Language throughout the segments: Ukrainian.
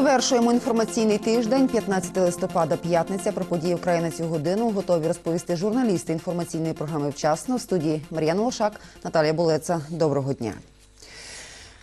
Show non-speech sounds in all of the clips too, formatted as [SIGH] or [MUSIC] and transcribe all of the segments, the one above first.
Завершуємо інформаційний тиждень, 15 листопада, п'ятниця. Про події України цю годину готові розповісти журналісти інформаційної програми вчасно в студії Мар'яна Лошак, Наталія Болеца. Доброго дня.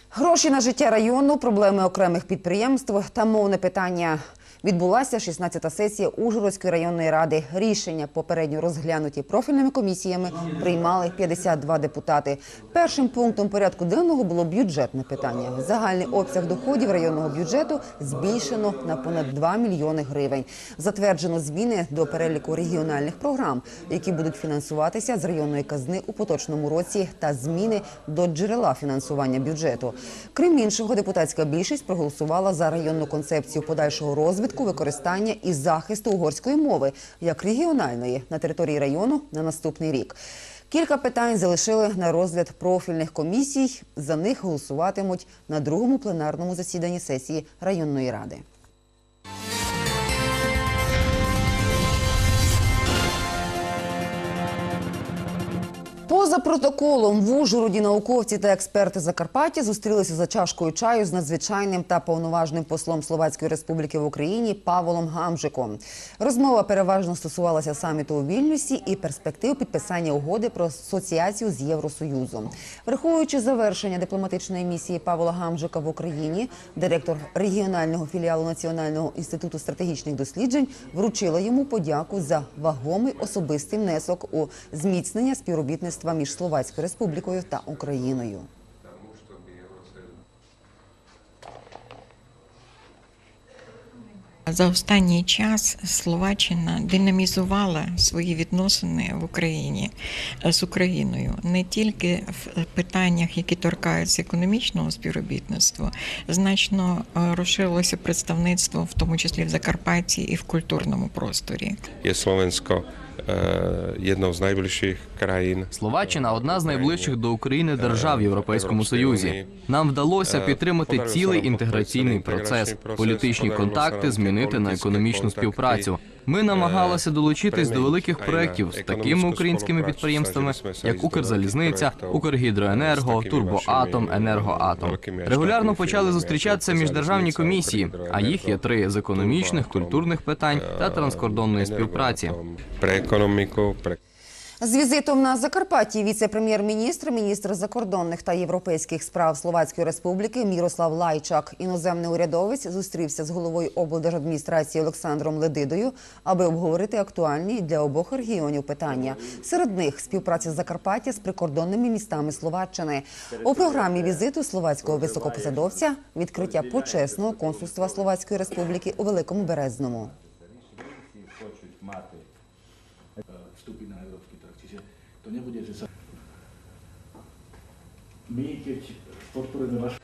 Гроші на життя району, проблеми окремих підприємств та мовне питання. Відбулася 16-та сесія Ужгородської районної ради. Рішення попередньо розглянуті профільними комісіями приймали 52 депутати. Першим пунктом порядку денного було бюджетне питання. Загальний обсяг доходів районного бюджету збільшено на понад 2 мільйони гривень. Затверджено зміни до переліку регіональних програм, які будуть фінансуватися з районної казни у поточному році, та зміни до джерела фінансування бюджету. Крім іншого, депутатська більшість проголосувала за районну концепцію подальшого розвитку, використання і захисту угорської мови як регіональної на території району на наступний рік. Кілька питань залишили на розгляд профільних комісій. За них голосуватимуть на другому пленарному засіданні сесії районної ради. Поза протоколом в Ужгороді науковці та експерти Закарпаття зустрілися за чашкою чаю з надзвичайним та повноважним послом Словацької Республіки в Україні Павлом Гамжиком. Розмова переважно стосувалася саміту у Вільнюсі і перспектив підписання угоди про асоціацію з Євросоюзом. Враховуючи завершення дипломатичної місії Павла Гамжика в Україні, директор регіонального філіалу Національного інституту стратегічних досліджень вручила йому подяку за вагомий особистий внесок у зміцнення співробітництва між Словацькою Республікою та Україною. За останній час Словаччина динамізувала свої відносини в Україні е, з Україною не тільки в питаннях, які торкаються економічного співробітництва, значно е, розширилося представництво, в тому числі в Закарпатті і в культурному просторі. je Slovensko eh, з z najbližších krajín. Словаччина одна з найближчих до України держав в Європейському Союзі. Нам вдалося підтримати цілий інтеграційний процес, політичні контакти змінити на економічну співпрацю. Ми намагалися долучитись до великих проєктів з такими українськими підприємствами, як Укрзалізниця, Укргідроенерго, Турбоатом, Енергоатом. Регулярно почали зустрічатися міждержавні комісії, а їх є три з економічних, культурних питань та транскордонної співпраці. З візитом на Закарпатті віце-прем'єр-міністр, міністр закордонних та європейських справ Словацької Республіки Мірослав Лайчак, іноземний урядовець, зустрівся з головою облдержадміністрації Олександром Ледидою, аби обговорити актуальні для обох регіонів питання. Серед них співпраця Закарпаття з прикордонними містами Словаччини. У програмі візиту словацького високопосадовця відкриття почесного консульства Словацької Республіки у Великому Березному. хочуть мати to nebude, že sa... My, keď podporujeme vašu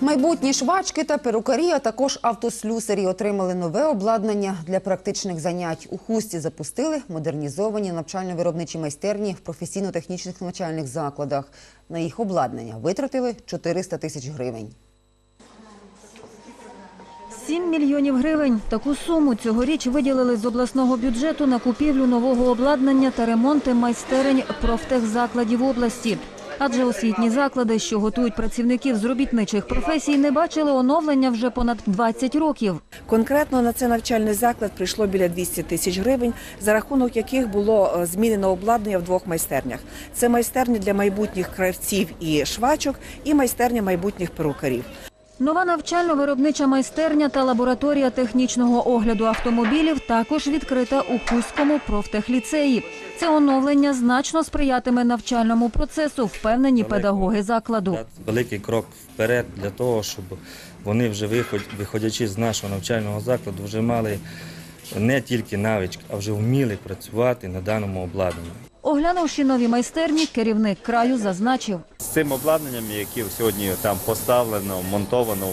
Майбутні швачки та перукарі, а також автослюсарі отримали нове обладнання для практичних занять. У хусті запустили модернізовані навчально-виробничі майстерні в професійно-технічних навчальних закладах. На їх обладнання витратили 400 тисяч гривень. 7 мільйонів гривень. Таку суму цьогоріч виділили з обласного бюджету на купівлю нового обладнання та ремонти майстерень профтехзакладів області. Адже освітні заклади, що готують працівників з робітничих професій, не бачили оновлення вже понад 20 років. Конкретно на цей навчальний заклад прийшло біля 200 тисяч гривень, за рахунок яких було е, змінено обладнання в двох майстернях. Це майстерня для майбутніх кравців і швачок, і майстерня майбутніх перукарів. Нова навчально-виробнича майстерня та лабораторія технічного огляду автомобілів також відкрита у Хуському профтехліцеї. Це оновлення значно сприятиме навчальному процесу, впевнені педагоги закладу. великий крок вперед для того, щоб вони вже виход- виходячи з нашого навчального закладу, вже мали не тільки навички, а вже вміли працювати на даному обладнанні. Оглянувши нові майстерні, керівник краю зазначив. З цим обладнанням, яке сьогодні там поставлено, монтовано,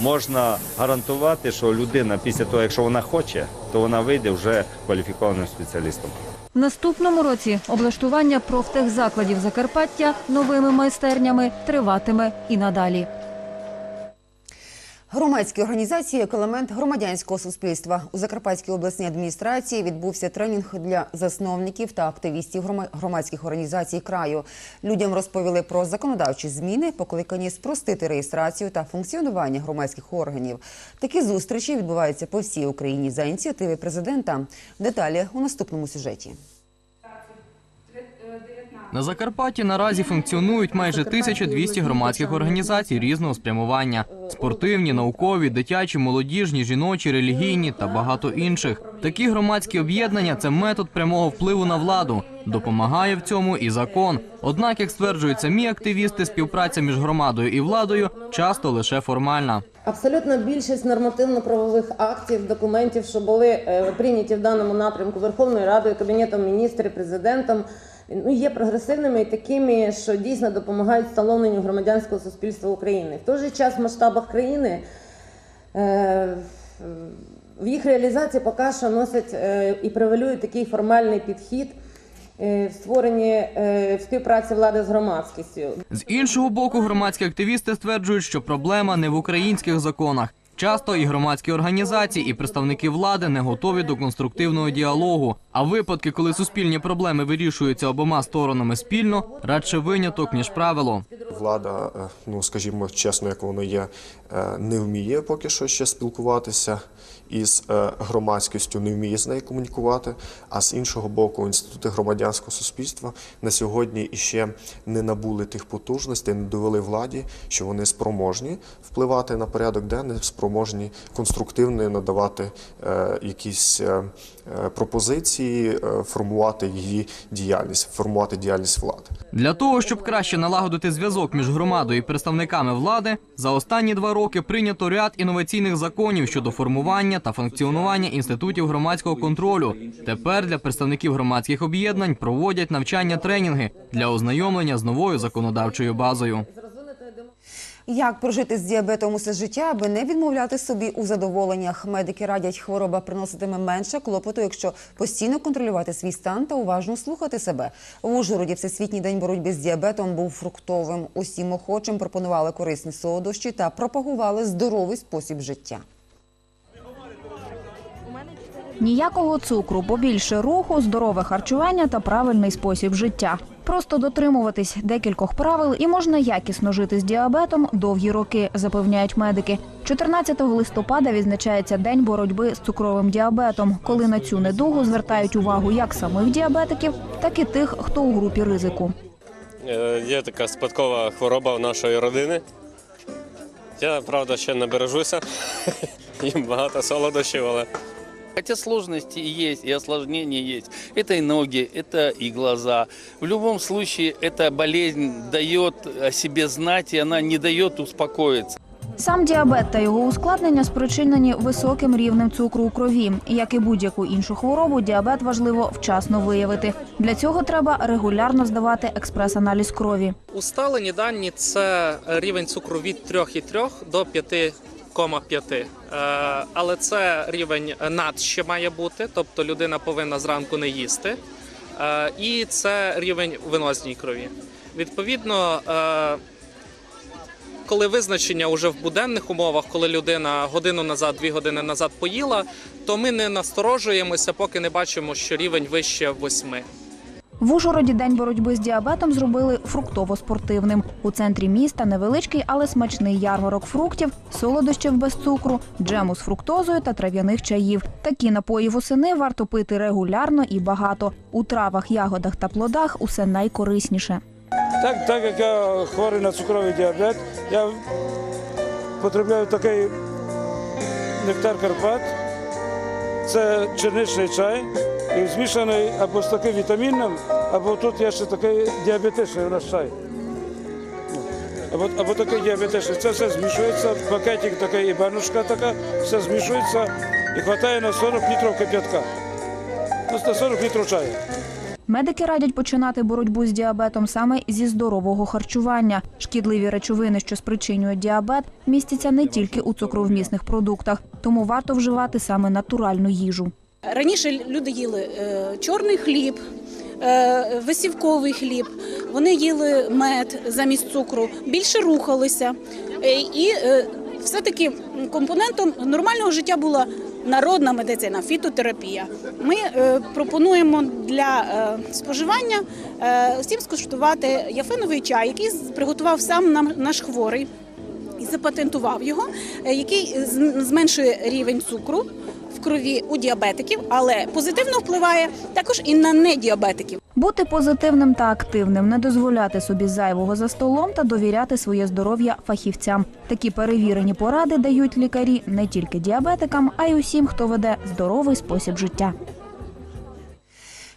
можна гарантувати, що людина після того, якщо вона хоче, то вона вийде вже кваліфікованим спеціалістом. В наступному році облаштування профтехзакладів Закарпаття новими майстернями триватиме і надалі. Громадські організації як елемент громадянського суспільства у Закарпатській обласній адміністрації відбувся тренінг для засновників та активістів громадських організацій краю. Людям розповіли про законодавчі зміни, покликані спростити реєстрацію та функціонування громадських органів. Такі зустрічі відбуваються по всій Україні за ініціативи президента. Деталі у наступному сюжеті. На Закарпатті наразі функціонують майже 1200 громадських організацій різного спрямування: спортивні, наукові, дитячі, молодіжні, жіночі, релігійні та багато інших. Такі громадські об'єднання це метод прямого впливу на владу. Допомагає в цьому і закон. Однак, як стверджують самі активісти, співпраця між громадою і владою часто лише формальна. Абсолютно більшість нормативно-правових актів, документів, що були е, прийняті в даному напрямку Верховною Радою, Кабінетом міністрів, президентом, ну є прогресивними і такими, що дійсно допомагають встановленню громадянського суспільства України. В той же час в масштабах країни е, в їх реалізації поки що носять е, і превалює такий формальний підхід е, в створенні е, співпраці влади з громадськістю. З іншого боку, громадські активісти стверджують, що проблема не в українських законах. Часто і громадські організації, і представники влади не готові до конструктивного діалогу. А випадки, коли суспільні проблеми вирішуються обома сторонами спільно, радше виняток ніж правило. Влада, е, ну скажімо чесно, як воно є, е, не вміє поки що ще спілкуватися із е, громадськістю, не вміє з нею комунікувати. А з іншого боку, інститути громадянського суспільства на сьогодні іще не набули тих потужностей, не довели владі, що вони спроможні впливати на порядок денний, спроможні конструктивно надавати е, якісь е, пропозиції, формувати її діяльність, формувати діяльність влади. Для того, щоб краще налагодити зв'язок між громадою і представниками влади, за останні два роки прийнято ряд інноваційних законів щодо формування та функціонування інститутів громадського контролю. Тепер для представників громадських об'єднань проводять навчання тренінги для ознайомлення з новою законодавчою базою. Як прожити з діабетом усе життя, аби не відмовляти собі у задоволеннях? Медики радять, хвороба приноситиме менше клопоту, якщо постійно контролювати свій стан та уважно слухати себе. В Ужгороді Всесвітній день боротьби з діабетом був фруктовим. Усім охочим пропонували корисні солодощі та пропагували здоровий спосіб життя. Ніякого цукру, побільше руху, здорове харчування та правильний спосіб життя. Просто дотримуватись декількох правил і можна якісно жити з діабетом довгі роки, запевняють медики. 14 листопада відзначається день боротьби з цукровим діабетом, коли на цю недугу звертають увагу як самих діабетиків, так і тих, хто у групі ризику. Е, Є така спадкова хвороба у нашої родини. Я, правда, ще не бережуся. [LAUGHS] Їм багато солодощів, але Хотя сложности и есть, и осложнения есть. Это и ноги, это и глаза. В любом случае, эта болезнь дает о себе знать, и она не дает успокоиться. Сам діабет та його ускладнення спричинені високим рівнем цукру у крові. Як і будь-яку іншу хворобу, діабет важливо вчасно виявити. Для цього треба регулярно здавати експрес-аналіз крові. Усталені дані це рівень цукру від 3,3 до 5 0,5. Е, але це рівень над ще має бути, тобто людина повинна зранку не їсти. Е, і це рівень венозній крові. Відповідно, е, коли визначення вже в буденних умовах, коли людина годину назад, дві години назад поїла, то ми не насторожуємося, поки не бачимо, що рівень вище восьми. В Ужгороді день боротьби з діабетом зробили фруктово-спортивним. У центрі міста невеличкий, але смачний ярмарок фруктів, солодощів без цукру, джему з фруктозою та трав'яних чаїв. Такі напої восени варто пити регулярно і багато. У травах, ягодах та плодах усе найкорисніше. Так, так як я хворий на цукровий діабет, я потребляю такий нектар Карпат. Це черничний чай і змішаний або з таким вітаміном, або тут є ще такий діабетичний у нас чай. Або, або такий діабетичний. Це все змішується, пакетик такий і баночка така, все змішується і вистачає на 40 літрів кип'ятка. На 40 літрів чаю. Медики радять починати боротьбу з діабетом саме зі здорового харчування. Шкідливі речовини, що спричинюють діабет, містяться не тільки у цукровмісних продуктах, тому варто вживати саме натуральну їжу. Раніше люди їли е, чорний хліб, е, висівковий хліб, вони їли мед замість цукру, більше рухалися. Е, і е, все-таки компонентом нормального життя була народна медицина, фітотерапія. Ми е, пропонуємо для е, споживання е, всім скуштувати яфиновий чай, який приготував сам наш хворий і запатентував його, який зменшує рівень цукру в крові у діабетиків, але позитивно впливає також і на недіабетиків. Бути позитивним та активним, не дозволяти собі зайвого за столом та довіряти своє здоров'я фахівцям. Такі перевірені поради дають лікарі не тільки діабетикам, а й усім, хто веде здоровий спосіб життя.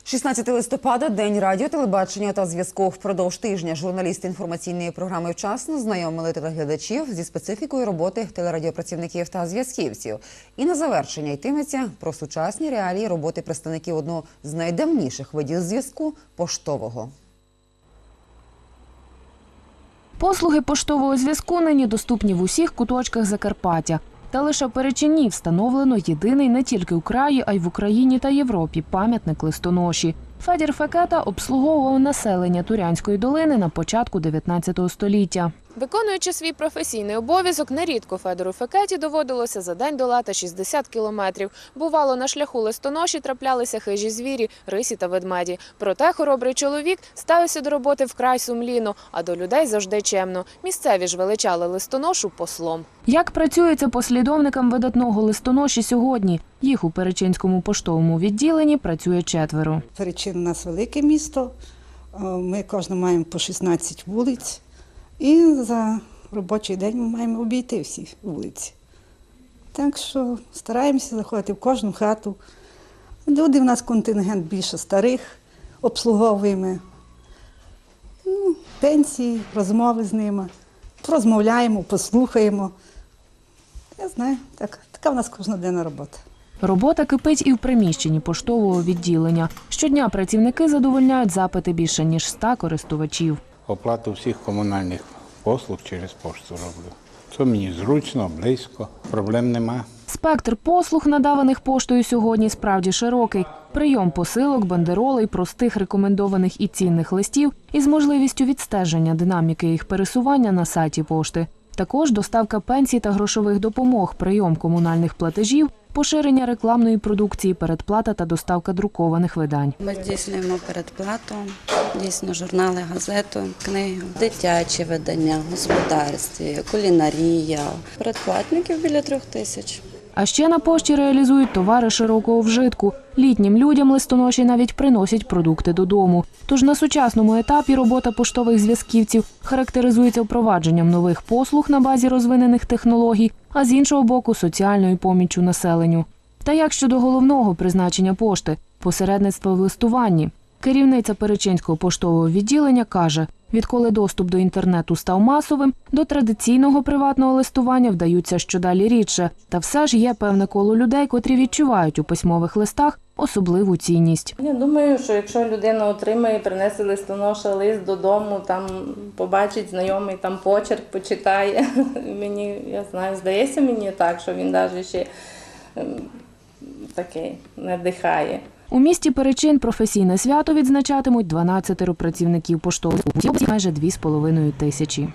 16 листопада день радіо, телебачення та зв'язку. Впродовж тижня журналісти інформаційної програми вчасно знайомили телеглядачів зі специфікою роботи телерадіопрацівників та зв'язківців. І на завершення йтиметься про сучасні реалії роботи представників одного з найдавніших видів зв'язку поштового. Послуги поштового зв'язку нині доступні в усіх куточках Закарпаття. Та лише в Перечині встановлено єдиний не тільки у краї, а й в Україні та Європі пам'ятник листоноші. Федір Фекета обслуговував населення Турянської долини на початку 19 століття. Виконуючи свій професійний обов'язок, нерідко Федору Фекеті доводилося за день долати 60 кілометрів. Бувало, на шляху листоноші траплялися хижі звірі, рисі та ведмеді. Проте хоробрий чоловік ставився до роботи вкрай сумлінно, а до людей завжди чемно. Місцеві ж величали листоношу послом. Як працюється послідовникам видатного листоноші сьогодні? Їх у Перечинському поштовому відділенні працює четверо. Перечин у нас велике місто. Е, Ми кожен маємо по 16 вулиць. І за робочий день ми маємо обійти всі вулиці. Так що стараємося заходити в кожну хату. Люди в нас контингент більше старих, обслуговуємо. Ну, пенсії, розмови з ними. Розмовляємо, послухаємо. Я знаю, так, така в нас кожноденна робота. Робота кипить і в приміщенні поштового відділення. Щодня працівники задовольняють запити більше ніж 100 користувачів. Оплату всіх комунальних послуг через пошту роблю. Це мені зручно, близько, проблем нема. Спектр послуг, надаваних поштою сьогодні, справді широкий. Прийом посилок, бандеролей, простих рекомендованих і цінних листів із можливістю відстеження динаміки їх пересування на сайті пошти. Також доставка пенсій та грошових допомог, прийом комунальних платежів, поширення рекламної продукції, передплата та доставка друкованих видань. Ми здійснюємо передплату, дійсно журнали, газету, книги, дитячі видання, господарстві, кулінарія. Передплатників біля трьох тисяч. А ще на пошті реалізують товари широкого вжитку. Літнім людям листоноші навіть приносять продукти додому. Тож на сучасному етапі робота поштових зв'язківців характеризується впровадженням нових послуг на базі розвинених технологій, а з іншого боку соціальною поміччю населенню. Та як щодо головного призначення пошти посередництво в листуванні. Керівниця Перечинського поштового відділення каже, відколи доступ до інтернету став масовим, до традиційного приватного листування вдаються щодалі рідше. Та все ж є певне коло людей, котрі відчувають у письмових листах особливу цінність. Я думаю, що якщо людина отримає, принесе листоноша лист додому, там побачить знайомий там почерк, почитає. [LAUGHS] Мені я знаю, здається мені так, що він навіть ще ем, такий надихає. У місті Перечин професійне свято відзначатимуть 12 працівників поштових майже 2,5 тисячі.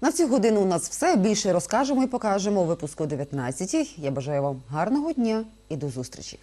На цю годину у нас все. Більше розкажемо і покажемо у випуску 19. Я бажаю вам гарного дня і до зустрічі.